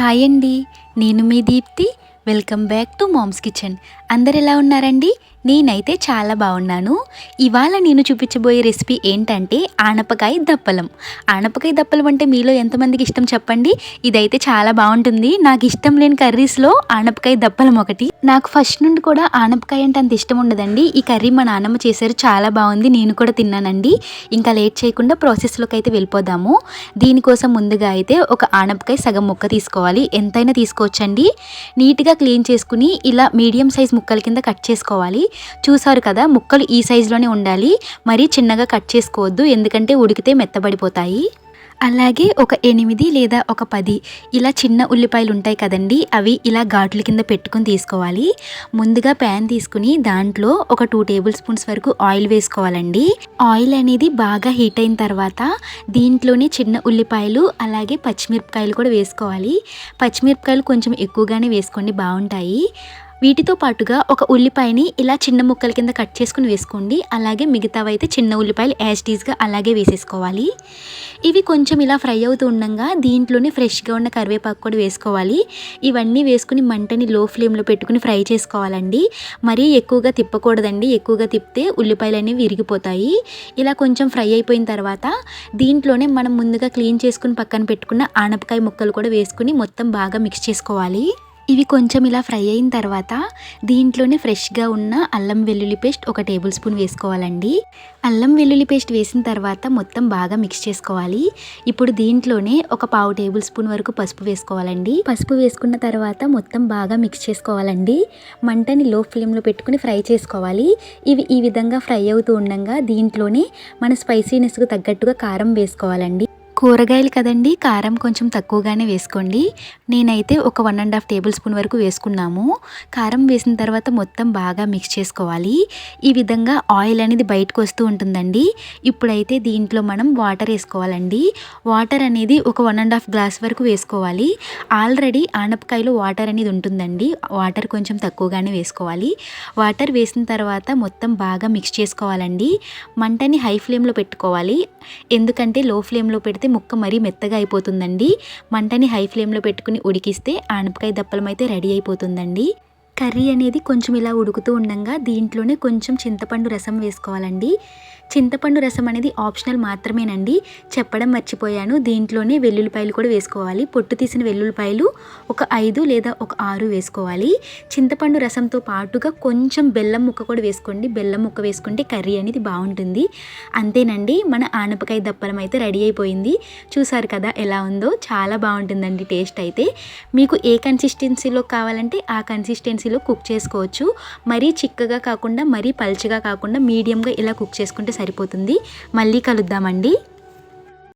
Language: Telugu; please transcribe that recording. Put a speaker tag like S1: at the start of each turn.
S1: హాయ్ అండి నేను మీ Deepthi. Welcome back to mom's kitchen. అందరు ఎలా ఉన్నారండి? నేనైతే చాలా బాగున్నాను. ఇవాళ నేను చూపించబోయే రెసిపీ ఏంటంటే ఆనపకాయ దప్పలం. ఆనపకాయ దప్పలం అంటే మీలో ఎంతమందికి ఇష్టం చెప్పండి? ఇదైతే చాలా బాగుంటుంది. నాకు ఇష్టం లేని కర్రీస్లో ఆనపకాయ దప్పలం ఒకటి. నాకు ఫస్ట్ నుండి కూడా ఆనపకాయ అంటే అంత ఇష్టం ఉండదండి. ఈ కర్రీ మా నాన్నమ్మ చేశారు. చాలా బాగుంది. నేను కూడా తిన్నానండి. ఇంకా లేట్ చేయకుండా ప్రాసెస్లోకి అయితే వెళ్ళిపోదాము. దీనికోసం ముందుగా అయితే ఒక ఆనపకాయ సగం ముక్క తీసుకోవాలి. ఎంతైనా తీసుకోవచ్చండి. నీట్గా క్లీన్ చేసుకుని ఇలా మీడియం సైజ్ ముక్కల కింద కట్ చేసుకోవాలి. చూసారు కదా ముక్కలు ఈ సైజులోనే ఉండాలి. మరీ చిన్నగా కట్ చేసుకోవద్దు ఎందుకంటే ఉడికితే మెత్తబడిపోతాయి. అలాగే ఒక ఎనిమిది లేదా ఒక పది ఇలా చిన్న ఉల్లిపాయలు ఉంటాయి కదండి అవి ఇలా ఘాట్ల కింద పెట్టుకుని తీసుకోవాలి. ముందుగా ప్యాన్ తీసుకుని దాంట్లో ఒక టూ టేబుల్ స్పూన్స్ వరకు ఆయిల్ వేసుకోవాలండి. ఆయిల్ అనేది బాగా హీట్ అయిన తర్వాత దీంట్లోనే చిన్న ఉల్లిపాయలు అలాగే పచ్చిమిరపకాయలు కూడా వేసుకోవాలి. పచ్చిమిరపకాయలు కొంచెం ఎక్కువగానే వేసుకోండి బాగుంటాయి. వీటితో పాటుగా ఒక ఉల్లిపాయని ఇలా చిన్న ముక్కల కింద కట్ చేసుకుని వేసుకోండి. అలాగే మిగతావైతే చిన్న ఉల్లిపాయలు యాజ్టీస్గా అలాగే వేసేసుకోవాలి. ఇవి కొంచెం ఇలా ఫ్రై అవుతూ ఉండగా దీంట్లోనే ఫ్రెష్గా ఉన్న కరివేపాకు కూడా వేసుకోవాలి. ఇవన్నీ వేసుకుని మంటని లో ఫ్లేమ్లో పెట్టుకుని ఫ్రై చేసుకోవాలండి. మరీ ఎక్కువగా తిప్పకూడదండి. ఎక్కువగా తిప్పితే ఉల్లిపాయలు అనేవి విరిగిపోతాయి. ఇలా కొంచెం ఫ్రై అయిపోయిన తర్వాత దీంట్లోనే మనం ముందుగా క్లీన్ చేసుకుని పక్కన పెట్టుకున్న ఆనపకాయ ముక్కలు కూడా వేసుకుని మొత్తం బాగా మిక్స్ చేసుకోవాలి. ఇవి కొంచెం ఇలా ఫ్రై అయిన తర్వాత దీంట్లోనే ఫ్రెష్గా ఉన్న అల్లం వెల్లుల్లి పేస్ట్ ఒక టేబుల్ స్పూన్ వేసుకోవాలండి. అల్లం వెల్లుల్లి పేస్ట్ వేసిన తర్వాత మొత్తం బాగా మిక్స్ చేసుకోవాలి. ఇప్పుడు దీంట్లోనే ఒక పావు టేబుల్ స్పూన్ వరకు పసుపు వేసుకోవాలండి. పసుపు వేసుకున్న తర్వాత మొత్తం బాగా మిక్స్ చేసుకోవాలండి. మంటని లో ఫ్లేమ్లో పెట్టుకుని ఫ్రై చేసుకోవాలి. ఇవి ఈ విధంగా ఫ్రై అవుతూ ఉండగా దీంట్లోనే మన స్పైసీనెస్కు తగ్గట్టుగా కారం వేసుకోవాలండి. కూరగాయలు కదండి కారం కొంచెం తక్కువగానే వేసుకోండి. నేనైతే ఒక one and half tablespoon వరకు వేసుకున్నాము. కారం వేసిన తర్వాత మొత్తం బాగా మిక్స్ చేసుకోవాలి. ఈ విధంగా ఆయిల్ అనేది బయటకు వస్తూ ఉంటుందండి. ఇప్పుడైతే దీంట్లో మనం వాటర్ వేసుకోవాలండి. వాటర్ అనేది ఒక వన్ అండ్ హాఫ్ గ్లాస్ వరకు వేసుకోవాలి. ఆల్రెడీ ఆనపకాయలో వాటర్ అనేది ఉంటుందండి. వాటర్ కొంచెం తక్కువగానే వేసుకోవాలి. వాటర్ వేసిన తర్వాత మొత్తం బాగా మిక్స్ చేసుకోవాలండి. మంటని హై ఫ్లేమ్లో పెట్టుకోవాలి. ఎందుకంటే లో ఫ్లేమ్లో పెడితే ముక్క మరీ మెత్తగా అయిపోతుందండి. మంటని హై ఫ్లేమ్లో పెట్టుకుని ఉడికిస్తే ఆనపకాయ దప్పలం అయితే రెడీ అయిపోతుందండి. కర్రీ అనేది కొంచెం ఇలా ఉడుకుతూ ఉండగా దీంట్లోనే కొంచెం చింతపండు రసం వేసుకోవాలండి. చింతపండు రసం అనేది ఆప్షనల్ మాత్రమేనండి. చెప్పడం మర్చిపోయాను. దీంట్లోనే వెల్లుల్లిపాయలు కూడా వేసుకోవాలి. పొట్టు తీసిన వెల్లుల్లిపాయలు ఒక ఐదు లేదా ఒక ఆరు వేసుకోవాలి. చింతపండు రసంతో పాటుగా కొంచెం బెల్లం ముక్క కూడా వేసుకోండి. బెల్లం ముక్క వేసుకుంటే కర్రీ అనేది బాగుంటుంది. అంతేనండి. మన ఆనపకాయ దప్పలం అయితే రెడీ అయిపోయింది. చూసారు కదా ఎలా ఉందో? చాలా బాగుంటుందండి టేస్ట్ అయితే. మీకు ఏ కన్సిస్టెన్సీలో కావాలంటే ఆ కన్సిస్టెన్సీలో కుక్ చేసుకోవచ్చు. మరీ చిక్కగా కాకుండా మరీ పల్చగా కాకుండా మీడియంగా ఇలా కుక్ చేసుకుంటే సరిపోతుంది. మళ్ళీ కలుద్దామండి.